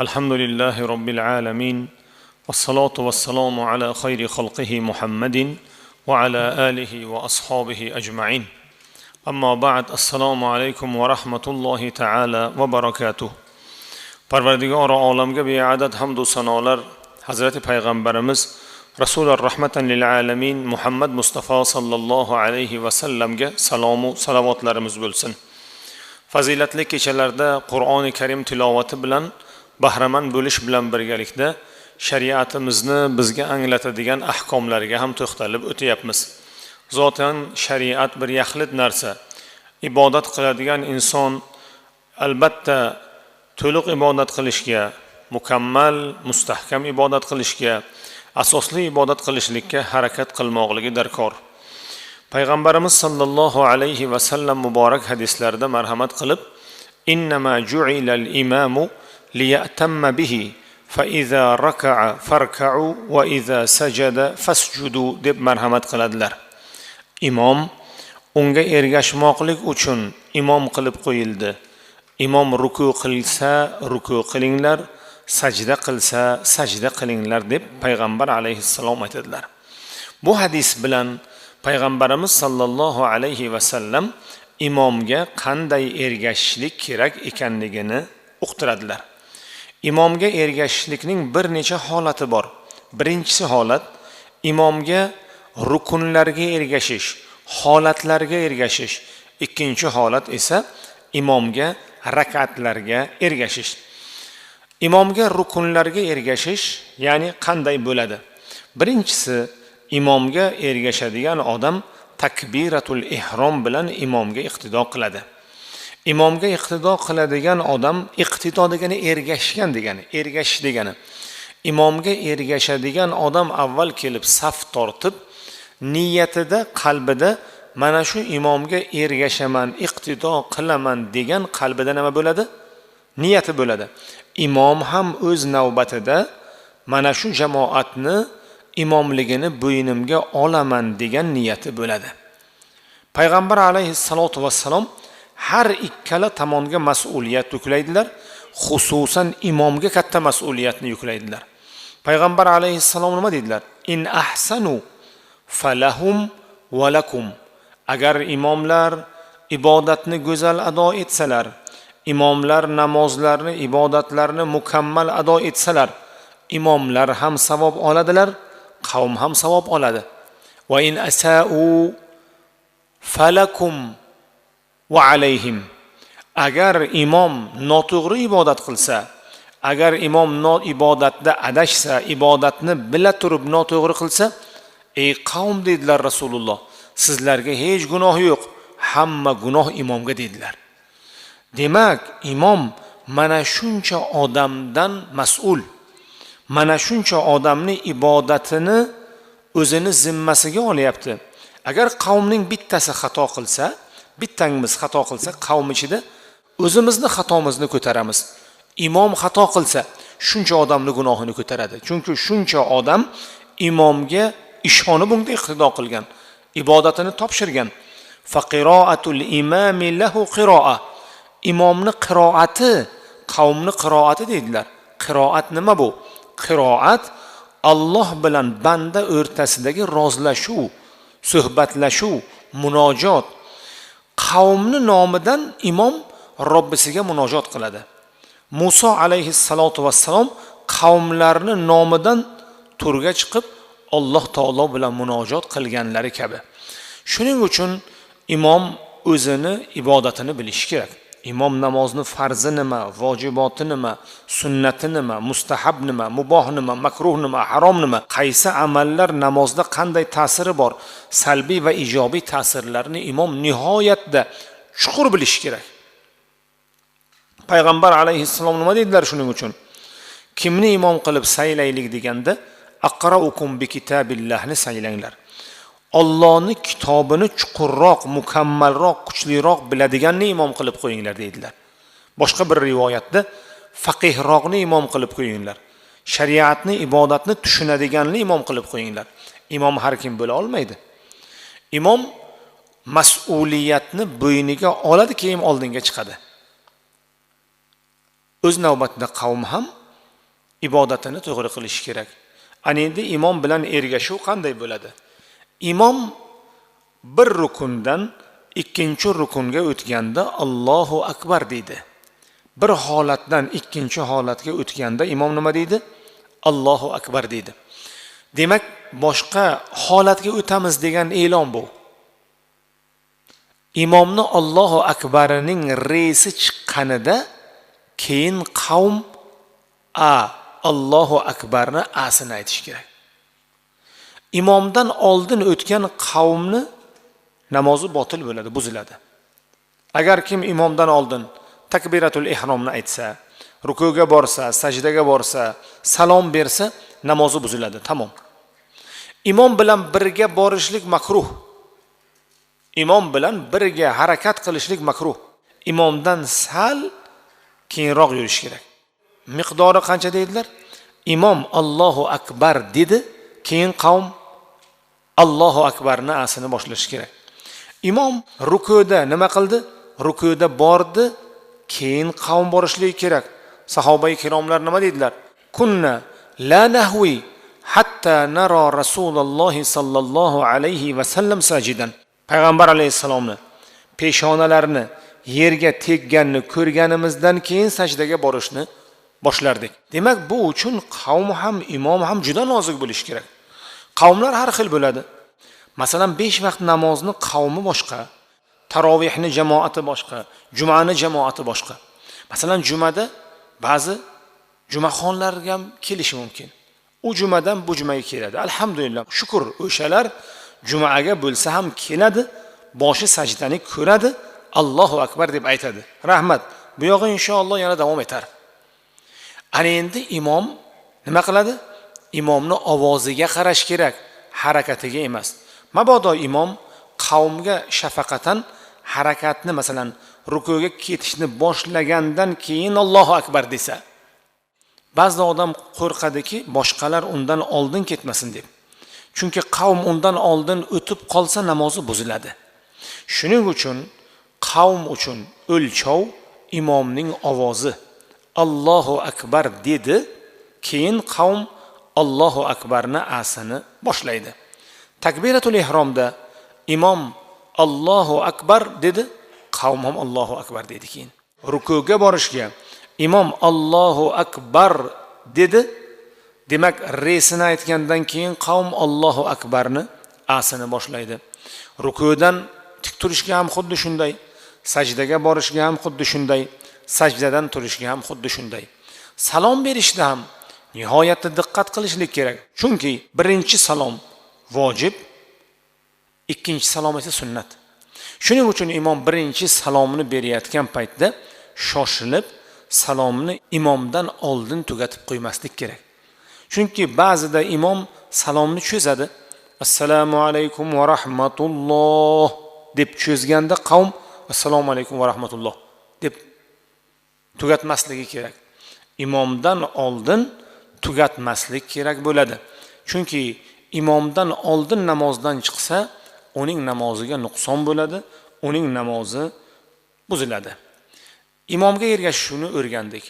الحمد لله رب العالمين والصلاة والسلام على خير خلقه محمد وعلى آله وأصحابه أجمعين أما بعد السلام عليكم ورحمة الله تعالى وبركاته پروردگار عالمگه به عدد حمد و سنالر حضرت پیغمبرمز رسول رحمت للعالمین محمد مصطفی صلی الله علیه و سلمگه سلام و صلواتlarimiz bo'lsin. لکی چلرده قرآن کریم تلاوت بلند bahramand bo'lish bilan birgalikda shariatimizni bizga anglatadigan ahkomlarga ham to'xtalib o'tyapmiz. Zotan shariat bir yaxlit narsa. Ibodat qiladigan inson albatta to'liq ibodat qilishga mukammal mustahkam ibodat qilishga asosli ibodat qilishlikka harakat qilmoqligi darkor. Payg'ambarimiz sollallohu alayhi vasallam muborak hadislarida marhamat qilib innama ju'ilal imamu liyatamma bihi فإذا ركع فاركعوا وإذا سجد فاسجدوا deb marhamat qiladilar imom unga ergashmoqlik uchun imom qilib qo'yildi imom ruku qilsa ruku qilinglar sajda qilsa sajda qilinglar deb payg'ambar alayhissalom aytadilar bu hadis bilan payg'ambarimiz sollallohu alayhi vasallam imomga qanday ergashishlik kerak ekanligini uqtiradilar Imomga ergashishlikning bir necha holati bor. Birinchisi holat imomga rukunlarga ergashish holatlarga ergashish. Ikkinchi holat esa imomga rakatlarga ergashish. Imomga rukunlarga ergashish ya'ni qanday bo'ladi? Birinchisi imomga ergashadigan odam takbiratul ehrom bilan imomga iqtido qiladi. Imomga iqtido qiladigan odam iqtido degani ergashgan degani ergashish degani. Imomga ergashadigan odam avval kelib saf tortib niyatida qalbida mana shu imomga ergashaman iqtido qilaman degan qalbida nima bo'ladi? Niyati bo'ladi. Imom ham o'z navbatida mana shu jamoatni imomligini bo'ynimga olaman degan niyati bo'ladi. Payg'ambar alayhissalotu vassalom har ikkala tomonga mas'uliyat yuklaydilar xususan imomga katta mas'uliyatni yuklaydilar. Payg'ambar alayhissalom nima deydilar? In ahsanu falahum valakum agar imomlar ibodatni go'zal ado etsalar imomlar namozlarni ibodatlarni mukammal ado etsalar imomlar ham savob oladilar qavm ham savob oladi. Va in asau falakum va alayhim agar imom noto'g'ri ibodat qilsa agar imom ibodatda adashsa ibodatni bila turib noto'g'ri qilsa ey qavm dedilar rasululloh sizlarga hech gunoh yo'q hamma gunoh imomga dedilar demak imom mana shuncha odamdan mas'ul mana shuncha odamni ibodatini o'zini zimmasiga olyapti. Agar qavmning bittasi xato qilsa bittangmiz xato qilsa qavm ichida o'zimizni xatomizni ko'taramiz. Imom xato qilsa shuncha odamni gunohini ko'taradi. Chunki shuncha odam imomga ishonib unga iqtido qilgan ibodatini topshirgan. Faqiroatul imami lahu qiroa. Imomni qiroati qavmni qiroati deydilar. Qiroat nima bu? Qiroat alloh bilan banda o'rtasidagi rozlashuv suhbatlashuv munojot qavmni nomidan imom robbisiga munojot qiladi. Muso alayhissalotu vassalom qavmlarni nomidan turga chiqib alloh taolo bilan munojot qilganlari kabi. Shuning uchun imom o'zini ibodatini bilishi kerak. Imom namozni farzi nima vojiboti nima sunnati nima mustahab nima muboh nima makruh nima harom nima? Qaysi amallar namozda qanday ta'siri bor? Salbiy va ijobiy ta'sirlarni imom nihoyatda chuqur bilishi kerak. Payg'ambar alayhissalom nima deydilar shuning uchun? Kimni imom qilib saylaylik deganda aqraukum bi kitabillohni saylanglar. Ollohni kitobini chuqurroq mukammalroq kuchliroq biladiganni imom qilib qo'yinglar deydilar. Boshqa bir rivoyatda faqihroqni imom qilib qo'yinglar. Shariatni ibodatni tushunadiganni imom qilib qo'yinglar. Imom har kim bo'la olmaydi. Imom mas'uliyatni bo'yniga oladi keyin oldinga chiqadi. O'z navbatida qavm ham ibodatini to'g'ri qilishi kerak. Ana endi imom bilan ergashuv qanday bo'ladi? Imom bir rukundan ikkinchi rukunga o'tganda allohu akbar deydi. Bir holatdan ikkinchi holatga o'tganda imom nima deydi? Allohu akbar deydi. Demak boshqa holatga o'tamiz degan e'lon bu. Imomni ollohu akbarining reysi chiqqanida keyin qavm a allohu akbarni asini aytish kerak. Imomdan oldin o'tgan qavmni namozi botil bo'ladi buziladi. Agar kim imomdan oldin takbiratul ehromni aytsa rukuga borsa sajdaga borsa salom bersa namozi buziladi tamom. Imom bilan birga borishlik makruh. Imom bilan birga harakat qilishlik makruh. Imomdan sal keyinroq yurish kerak. Miqdori qancha deydilar? Imom allohu akbar dedi keyin qavm allohu akbarni asini boshlashi kerak. Imom rukuda nima qildi? Rukuda bordi keyin qavm borishligi kerak. Sahoba ikromlar nima deydilar kunna la nahvi hatta naro rasululloh sollallohu alayhi vasallam sajidan. Payg'ambar alayhissalomni peshonalarini yerga tegganini ko'rganimizdan keyin sajdaga borishni boshlardik. Demak bu uchun qavm ham imom ham juda nozik bo'lishi kerak. Qavmlar har xil bo'ladi. Masalan besh vaqt namozni qavmi boshqa tarovehni jamoati boshqa jumani jamoati boshqa. Masalan jumada ba'zi jumaxonlar ham kelishi mumkin. U jumadan bu jumaga keladi. Alhamdulillah shukur o'shalar jumaga bo'lsa ham keladi boshi sajdani ko'radi allohu akbar deb aytadi. Rahmat. Bu yog'i inshaalloh yana davom etar. Ana endi imom nima qiladi? Imomni ovoziga qarash kerak harakatiga emas. Mabodo imom qavmga shafaqatan harakatni masalan rukuga ketishni boshlagandan keyin allohu akbar desa ba'zi odam qo'rqadiki boshqalar undan oldin ketmasin deb. Chunki qavm undan oldin o'tib qolsa namozi buziladi. Shuning uchun qavm uchun o'lchov imomning ovozi allohu akbar dedi keyin qavm allohu akbarni asini boshlaydi. Takbiratul ehromda imom allohu akbar dedi qavm ham allohu akbar dedi keyin. Rukuga borishga imom allohu akbar dedi demak resini aytgandan keyin qavm allohu akbarni asini boshlaydi. Rukudan tik turishga ham xuddi shunday sajdaga borishga ham xuddi shunday sajdadan turishga ham xuddi shunday. Salom berishda ham nihoyatda diqqat qilishlik kerak. Chunki birinchi salom vojib ikkinchi salom esa sunnat. Shuning uchun imom birinchi salomni berayotgan paytda shoshilib salomni imomdan oldin tugatib qo'ymaslik kerak. Chunki ba'zida imom salomni cho'zadi. Assalomu alaykum va rahmatulloh deb cho'zganda qavm assalomu alaykum va rahmatulloh deb tugatmasligi kerak. Imomdan oldin tugatmaslik kerak bo'ladi. Chunki imomdan oldin namozdan chiqsa uning namoziga nuqson bo'ladi uning namozi buziladi. Imomga ergashishni o'rgandik.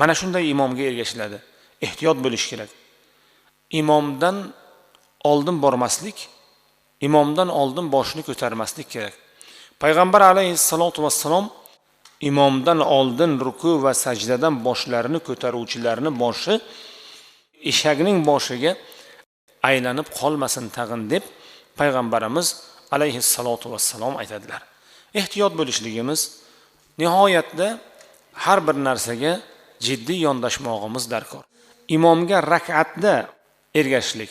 Mana shunday imomga ergashiladi. Ehtiyot bo'lish kerak. Imomdan oldin bormaslik imomdan oldin boshni ko'tarmaslik kerak. Payg'ambar alayhissalotu vassalom imomdan oldin ruku va sajdadan boshlarini ko'taruvchilarni boshi eshakning boshiga aylanib qolmasin tag'in deb payg'ambarimiz alayhissalotu vassalom aytadilar. Ehtiyot bo'lishligimiz nihoyatda har bir narsaga jiddiy yondashmog'imiz darkor. Imomga rakatda ergashishlik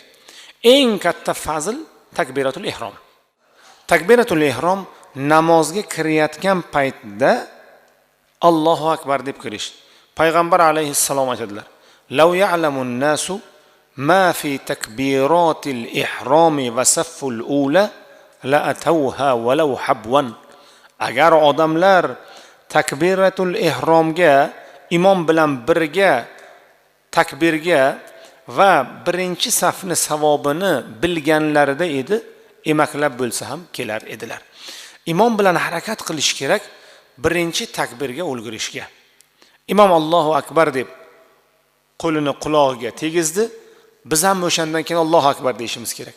eng katta fazil takbiratul ehrom takbiratul ehrom namozga kirayotgan paytda allohu akbar deb kirish payg'ambar alayhissalom aytadilar lav ya'lamun nasu ما في تكبيرات الإحرام وصف الأولى لأتوها ولو حبوا agar odamlar takbiratul ehromga imom bilan birga takbirga va birinchi safni savobini bilganlarida edi emaklab bo'lsa ham kelar edilar imom bilan harakat qilish kerak birinchi takbirga ulgurishga. Imom allohu akbar deb qo'lini qulog'iga tegizdi. Biz ham o'shandan keyin allohu akbar deyishimiz kerak.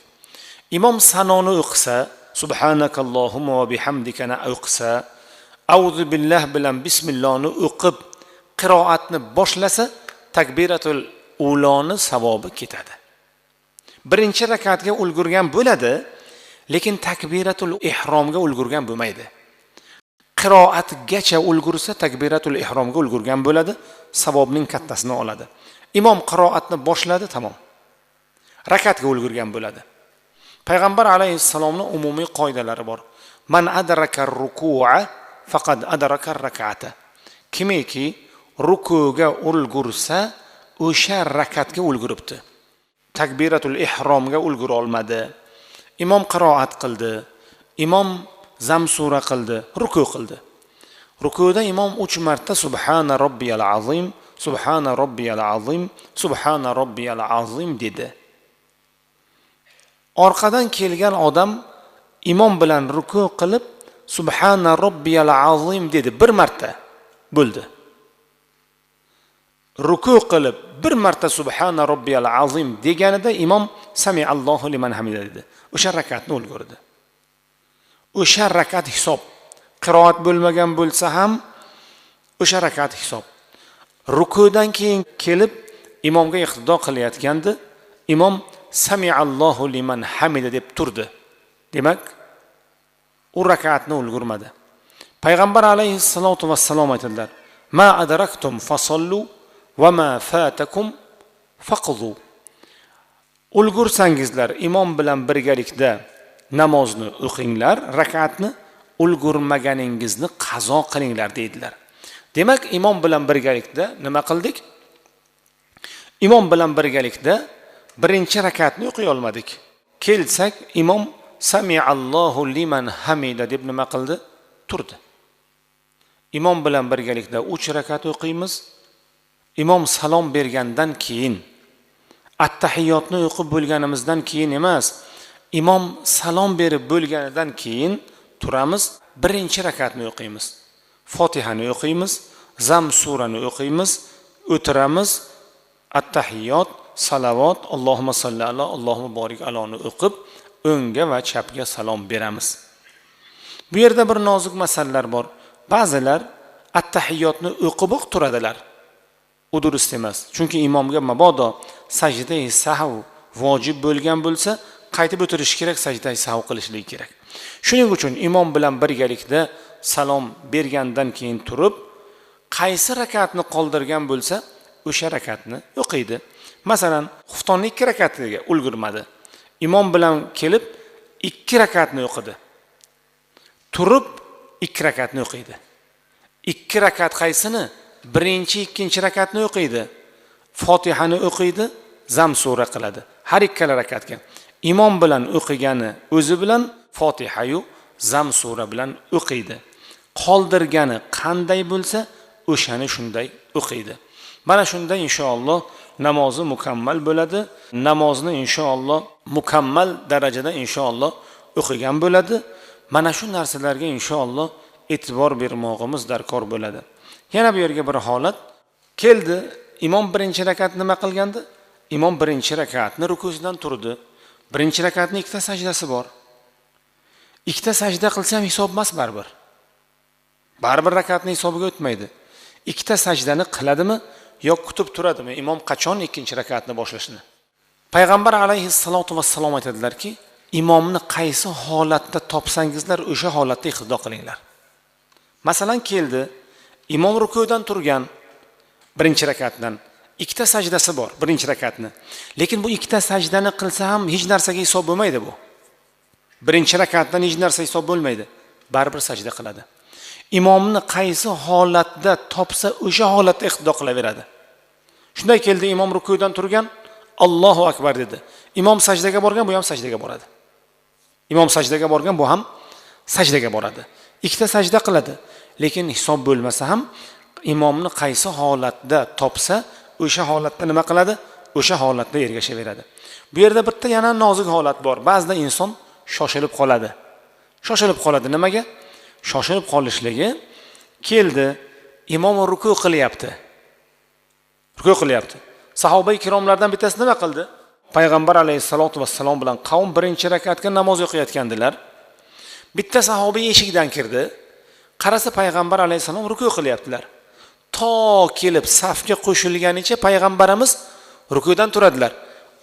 Imom sanoni o'qisa subhanakallohumma va bihamdikani o'qisa avzu billah bilan bismillohni o'qib qiroatni boshlasa takbiratul uloni savobi ketadi. Birinchi rakatga ulgurgan bo'ladi lekin takbiratul ihromga ulgurgan bo'lmaydi. Qiroatgacha ulgursa takbiratul ihromga ulgurgan bo'ladi savobning kattasini oladi. Imom qiroatni boshladi tamom. Rakatga ulgurgan bo'ladi. Payg'ambar alayhissalomni umumiy qoidalari bor. Man adraka rukua faqat adraka rakata kimiki rukuga ulgursa o'sha rakatga ulguribdi. Takbiratul ihromga ulgura olmadi. Imom qiroat qildi. Imom zamsura qildi ruku qildi. Rukuda imom uch marta subhana robbiyal azim subhana robbiyal azim subhana robbiyal azim dedi. Orqadan kelgan odam imom bilan ruku qilib subhana robbiyal azim dedi bir marta bo'ldi. Ruku qilib bir marta subhana robbiyal azim deganida imom sami allohu liman hamida dedi. O'sha rakatni ulgurdi o'sha rakat hisob. Qiroat bo'lmagan bo'lsa ham o'sha rakat hisob. Rukudan keyin kelib imomga iqtido qilayotganda imom samiallohu liman hamida deb turdi. Demak u rakatni ulgurmadi. Payg'ambar alayhissalotu vassalom aytadilar ma adraktum fasollu va ma fatakum faqdu. Ulgursangizlar imom bilan birgalikda namozni o'qinglar rakatni ulgurmaganingizni qazo qilinglar deydilar. Demak imom bilan birgalikda nima qildik? Imom bilan birgalikda birinchi rakatni o'qiy olmadik. Kelsak imom samiallohu liman hamida deb nima qildi? Turdi. Imom bilan birgalikda uch rakat o'qiymiz. Imom salom bergandan keyin attahiyotni o'qib bo'lganimizdan keyin emas imom salom berib bo'lganidan keyin turamiz birinchi rakatni o'qiymiz. Fotihani o'qiymiz zam surani o'qiymiz o'tiramiz. Attahiyot salavot allohuma solli ala allohimma borik aloni o'qib o'ngga va chapga salom beramiz. Bu yerda bir nozik masalalar bor. Ba'zilar attahiyotni o'qiboq turadilar. U durust emas. Chunki imomga mabodo sajdai sahv vojib bo'lgan bo'lsa qaytib o'tirish kerak sajda sahv qilishligi kerak. Shuning uchun imom bilan birgalikda salom bergandan keyin turib qaysi rakatni qoldirgan bo'lsa o'sha rakatni o'qiydi. Masalan xuftonni ikki rakatiga ulgurmadi. Imom bilan kelib ikki rakatni o'qidi. Turib ikki rakatni o'qiydi. Ikki rakat qaysini? Birinchi ikkinchi rakatni o'qiydi. Fotihani o'qiydi zam sura qiladi. Har ikkala rakatga. Imom bilan o'qigani o'zi bilan fotihayu zam sura bilan o'qiydi. Qoldirgani qanday bo'lsa o'shani shunday o'qiydi. Mana shunda inshaalloh namozi mukammal bo'ladi. Namozni inshaalloh mukammal darajada inshaalloh o'qigan bo'ladi. Mana shu narsalarga inshaalloh e'tibor bermog'imiz darkor bo'ladi. Yana bu yerga bir holat. Keldi imom birinchi rakat nima qilgandi? Imom birinchi rakatni rukusidan turdi. Birinchi rakatni ikkita sajdasi bor. Ikkita sajda qilsa ham hisob emas baribir. Baribir rakatni hisobiga o'tmaydi. Ikkita sajdani qiladimi yo kutib turadimi? Imom qachon ikkinchi rakatni boshlashini? Payg'ambar alayhissalotu vassalom aytadilarki imomni qaysi holatda topsangizlar o'sha holatda iqtido qilinglar. Masalan keldi imom rukudan turgan birinchi rakatdan. Ikkita sajdasi bor birinchi rakatni. Lekin bu ikkita sajdani qilsa ham hech narsaga hisob bo'lmaydi bu. Birinchi rakatdan hech narsa hisob bo'lmaydi. Baribir sajda qiladi. Imomni qaysi holatda topsa o'sha holatda iqtido qilaveradi. Shunday keldi imom rukudan turgan allohu akbar dedi. Imom sajdaga borgan bu ham sajdaga boradi. Imom sajdaga borgan bu ham sajdaga boradi. Ikkita sajda qiladi. Lekin hisob bo'lmasa ham imomni qaysi holatda topsa o'sha holatda nima qiladi? O'sha holatda ergashaveradi. Bu yerda bitta yana nozik holat bor. Ba'zida inson shoshilib qoladi. Shoshilib qoladi nimaga? Shoshilib qolishligi keldi imom ruku qilyapti. Ruku qilyapti. Sahoba ikromlardan bittasi nima qildi? Payg'ambar alayhissalotu vassalom bilan qavm birinchi rakatga namoz o'qiyotgandilar. Bitta sahobiy eshikdan kirdi. Qarasa payg'ambar alayhissalom ruku qilyaptilar. To kelib safga qo'shilganicha payg'ambarimiz rukudan turadilar.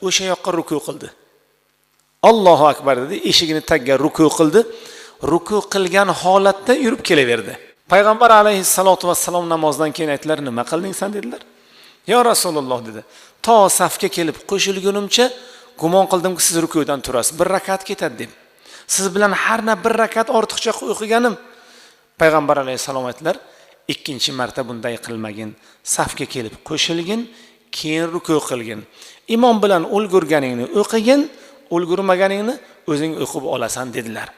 O'sha yoqqa ruku qildi. Allohu akbar dedi eshigini tagga ruku qildi. Ruku qilgan holatda yurib kelaverdi. Payg'ambar alayhissalotu vassalom namozdan keyin aytdilar nima qilding san? dedilar. Yo rasululloh dedi to safga kelib qo'shilgunimcha gumon qildimki siz rukudan turasiz. Bir rakat ketadi deb. Siz bilan har na bir rakat ortiqcha o'qiganim payg'ambar alayhissalom aytdilar ikkinchi marta bunday qilmagin. Safga kelib qo'shilgin keyin ruku qilgin. Imom bilan ulgurganingni o'qigin ulgurmaganingni o'zing o'qib olasan dedilar.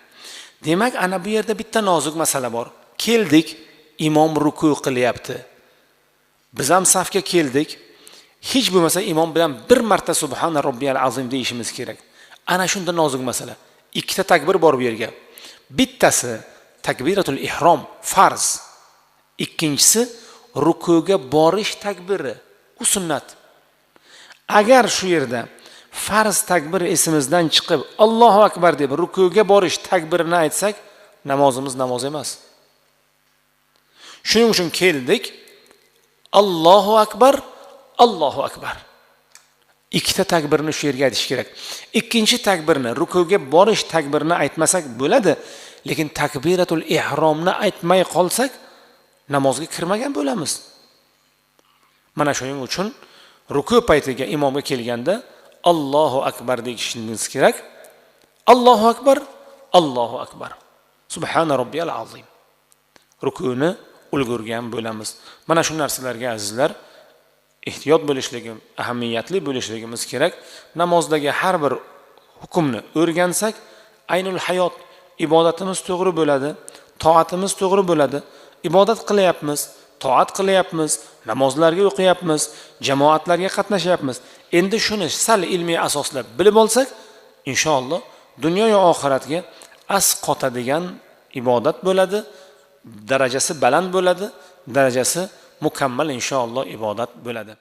Demak ana bu yerda bitta nozik masala bor. Keldik imom ruku qilyapti. Biz ham safga keldik. Hech bo'lmasa imom bilan bir marta subhana robbiyal azim deyishimiz kerak. Ana shunda nozik masala. Ikkita takbir bor bu yerga. Bittasi takbiratul ihrom farz. Ikkinchisi rukuga borish takbiri u sunnat. Agar shu yerda farz takbir esimizdan chiqib allohu akbar deb rukuga borish takbirini aytsak namozimiz namoz emas. Shuning uchun keldik allohu akbar allohu akbar. Ikkita takbirni shu yerga aytish kerak. Ikkinchi takbirni rukuga borish takbirini aytmasak bo'ladi lekin takbiratul ihromni aytmay qolsak namozga kirmagan bo'lamiz. Mana shuning uchun ruku paytiga imomga kelganda allohu akbar deyishingiz kerak. Allohu akbar allohu akbar. Subhana robbiyal azim. Rukuni ulgurgan bo'lamiz. Mana shu narsalarga azizlar ehtiyot bo'lishligim ahamiyatli bo'lishligimiz kerak. Namozdagi har bir hukmni o'rgansak aynul hayot ibodatimiz to'g'ri bo'ladi toatimiz to'g'ri bo'ladi. Ibodat qilyapmiz toat qilyapmiz namozlarga o'qiyapmiz jamoatlarga qatnashyapmiz. Endi shuni sal ilmiy asoslab bilib olsak inshaalloh dunyoyu oxiratga as qotadigan ibodat bo'ladi darajasi baland bo'ladi darajasi mukammal inshaalloh ibodat bo'ladi.